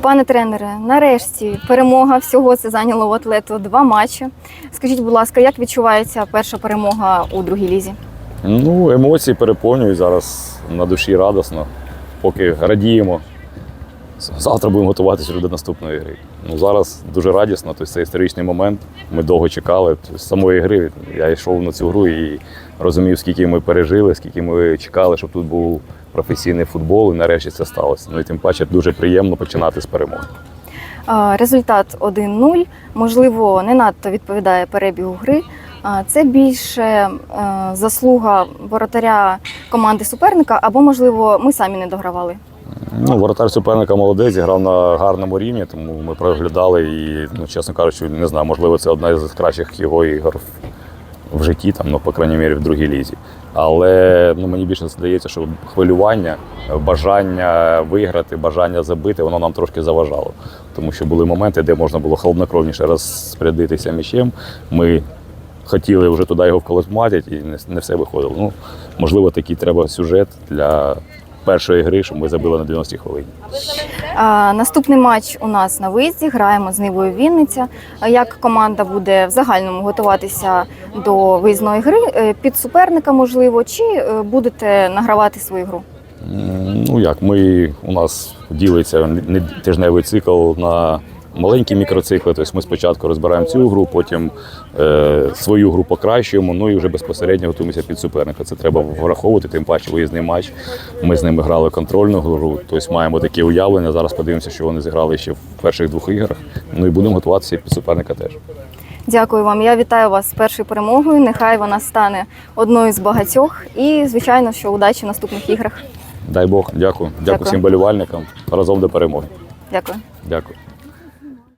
Пане тренере, нарешті перемога всього це зайняло у атлету два матчі. Скажіть, будь ласка, як відчувається перша перемога у другій лізі? Ну, емоції переповнюють зараз на душі радосно, поки радіємо. Завтра будемо готуватися вже до наступної гри. Ну, зараз дуже радісно, тобто це історичний момент. Ми довго чекали. Тобто, з самої гри я йшов на цю гру і розумів, скільки ми пережили, скільки ми чекали, щоб тут був професійний футбол, і нарешті це сталося. Ну і тим паче дуже приємно починати з перемоги. Результат 1-0, можливо, не надто відповідає перебігу гри. Це більше е, заслуга воротаря команди суперника, або, можливо, ми самі не догравали. Ну, воротар суперника молодець, грав на гарному рівні, тому ми проглядали і, ну, чесно кажучи, не знаю, можливо, це одна з кращих його ігор в житті, там, ну, по крайній мірі, в другій лізі. Але ну, мені більше здається, що хвилювання, бажання виграти, бажання забити, воно нам трошки заважало. Тому що були моменти, де можна було холоднокровніше розпорядитися м'ячем. Ми хотіли вже туди його вколотматити і не все виходило. Ну, можливо, такий треба сюжет для першої гри, щоб ми забили на 90-й хвилині. А, Наступний матч у нас на виїзді. Граємо з Нивою Вінниця. Як команда буде в загальному готуватися до виїзної гри Е, під суперника, можливо, чи е, будете награвати свою гру? Ну як, ми у нас ділиться не- тижневий цикл на маленькі мікроцикли. Тобто ми спочатку розбираємо цю гру, потім е, свою гру покращуємо, ну і вже безпосередньо готуємося під суперника. Це треба враховувати, тим паче виїзний матч. Ми з ними грали контрольну гру, тобто маємо такі уявлення. Зараз подивимося, що вони зіграли ще в перших двох іграх. Ну і будемо готуватися під суперника теж. Дякую вам. Я вітаю вас з першою перемогою. Нехай вона стане одною з багатьох. І, звичайно, що удачі в наступних іграх. Дай Бог, дякую. Дякую, Дякую. всім болівальникам. Разом до перемоги. Дякую. Дякую.